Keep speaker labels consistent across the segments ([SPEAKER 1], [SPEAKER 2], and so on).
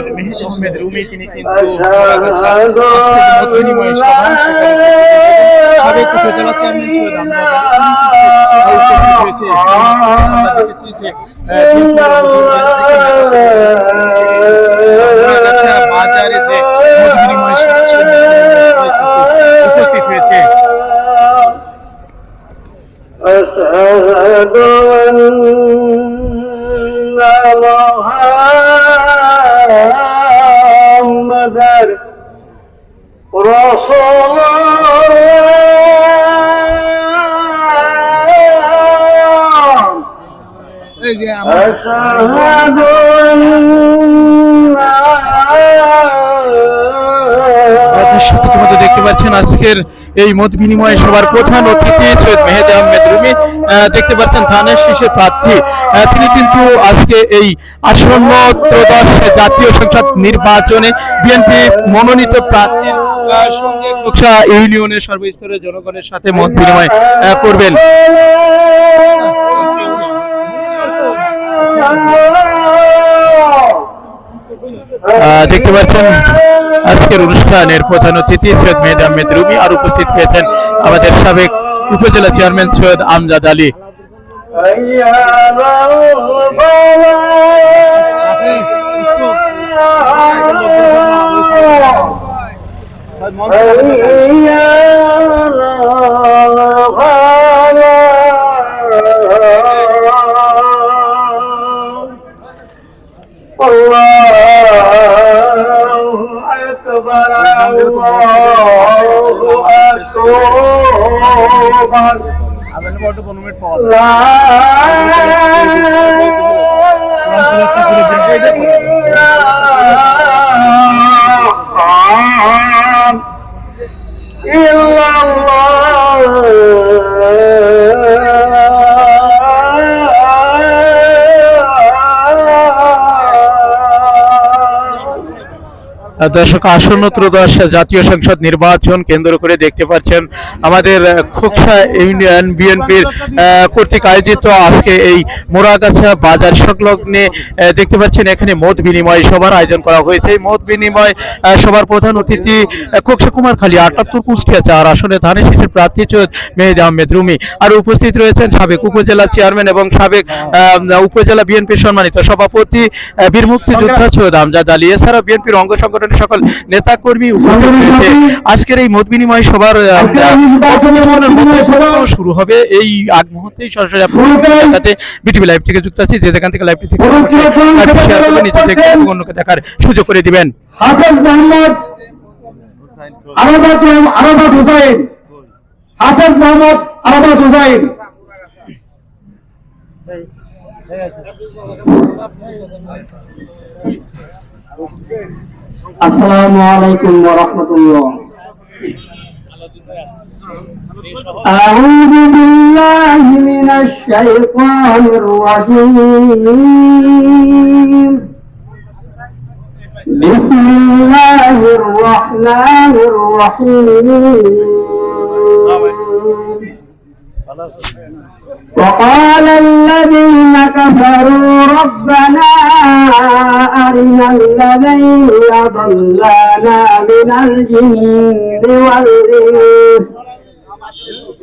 [SPEAKER 1] সৈয়দ মেহেদি আহমেদ রুমি তিনি কিন্তু আজকে সভায় সাবেক উপজেলা চেয়ারম্যান সৈয়দ আমজাদ হয়েছে আমরা দেখেছি যে আমাদের রসল। দেখতে পাচ্ছেন আজকের এই মত বিনিময়ে সবার প্রধান অতিথি সৈয়দ মেহেদ আহমেদ রুমি। দেখতে পাচ্ছেন ধানের শীষে প্রার্থী। তিনি কিন্তু আজকে এই আসন্ন ত্রয়োদশ জাতীয় সংসদ নির্বাচনে বিএনপি মনোনীত প্রার্থীর সঙ্গে কুকসা ইউনিয়নের সর্বস্তরের জনগণের সাথে মত বিনিময় করবেন। দেখতে পাচ্ছেন আজকের অনুষ্ঠানের প্রধান অতিথি সৈয়দ মেহেদ আহমেদ রুমি আর উপস্থিত হয়েছেন আমাদের সাবেক উপজেলা chairman Syed Amjad Ali
[SPEAKER 2] الله أكبر الله available
[SPEAKER 1] to convent পাওয়া যায়। দর্শক, আসন্ন ত্রয়োদশ জাতীয় সংসদ নির্বাচন কেন্দ্র করে দেখতে পাচ্ছেন আমাদের খোকসা ইউনিয়ন বিএনপির কর্তৃক আয়োজিত আজকে এই মোরাগাছা বাজার সংলগ্নে দেখতে পাচ্ছেন এখানে মত বিনিময় সভার আয়োজন করা হয়েছে। এই মত বিনিময় সভার প্রধান অতিথি খোকসা কুমার খালী আটাত্তর কুষ্টিয়া চার আসনে ধানের শীষের প্রার্থী সৈয়দ মেহেদি আহমেদ রুমি। আর উপস্থিত রয়েছেন সাবেক উপজেলা চেয়ারম্যান এবং সাবেক উপজেলা বিএনপির সম্মানিত সভাপতি বীর মুক্তিযোদ্ধা সৈয়দ আমজাদ আলী। এছাড়া বিএনপির অঙ্গ সংগঠনের সকল নেতা কর্মী উপস্থিত রয়েছে। আজকের এই মত বিনিময় সভার শুরু হবে এই আগ মুহূর্তেই। সরাসরি সাথে বিটিভি লাইভ থেকে যুক্ত আছি যে যেখান থেকে লাইভটি থেকে নিজে অন্যকে দেখার সুযোগ করে দিবেন।
[SPEAKER 2] হাফেজ মোহাম্মদ আরাবাদ আরাবাদ হুসাইন। হাফেজ মোহাম্মদ আরাবাদ হুসাইন। আসসালামু আলাইকুম ওয়া রাহমাতুল্লাহ أعوذ بالله من الشيطان الرجيم بسم الله الرحمن الرحيم وقال الذين كفروا ربنا أرنا الذين ضلانا من الجن والإنس.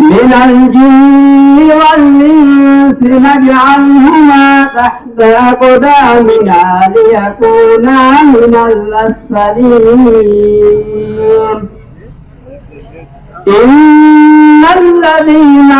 [SPEAKER 2] من الجن والإنس نجعلهما تحت أقدامنا ليكونا من الأسفلين. إن الذين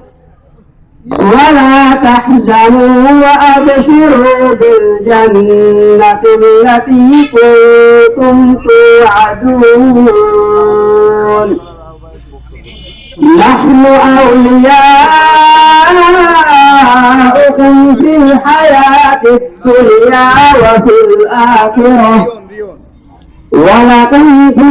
[SPEAKER 2] ولا تحزنوا وأبشروا بالجنة التي كنتم توعدون. نحن أولياؤكم في الحياة الدنيا وفي الآخرة. ولكم فيها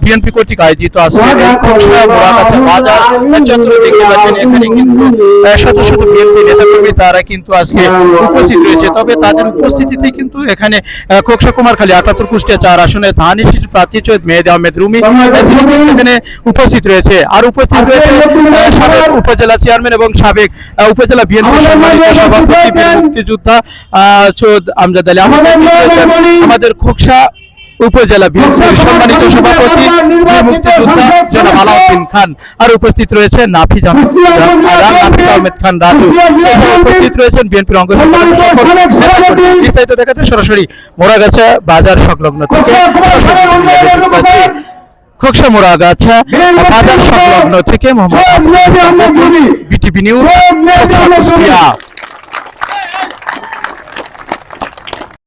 [SPEAKER 1] বিএনপি কর্তৃক আয়োজিত আজকের এই বাজার চত্র দেখতে পাচ্ছেন এখানে কিন্তু শত শত বিএনপি নেতাকর্মী তারা কিন্তু আজকে উপস্থিত রয়েছে। তবে তাদের উপস্থিতিতে কিন্তু এখানে আহ, খোকসা কুমারখালী আটাত্তর কুষ্টিয়া চার আসনে প্রার্থী মেহেদি আহমেদ রুমি এখানে উপস্থিত রয়েছে। আর উপস্থিত রয়েছে সাবেক উপজেলা চেয়ারম্যান এবং সাবেক উপজেলা বিএনপি সভাপতি মুক্তিযোদ্ধা আমজাদ আলী আমাদের খোকসা উপজেলা বিএনপির সম্মানিত সভাপতি মুক্তিযোদ্ধা জনাব আলাউদ্দিন খান। আর উপস্থিত রয়েছে নাফিজ আহমেদ নাফিজ আহমেদ খান রাজু। উপস্থিত রয়েছেন বিএনপির অঙ্গ। বিস্তারিত দেখাতে সরাসরি মোড়াগাছা বাজার সংলগ্ন থেকে খোকসা মোড়াগাছা বাজার সংলগ্ন থেকে মোহাম্মদ বিটিভি নিউজ।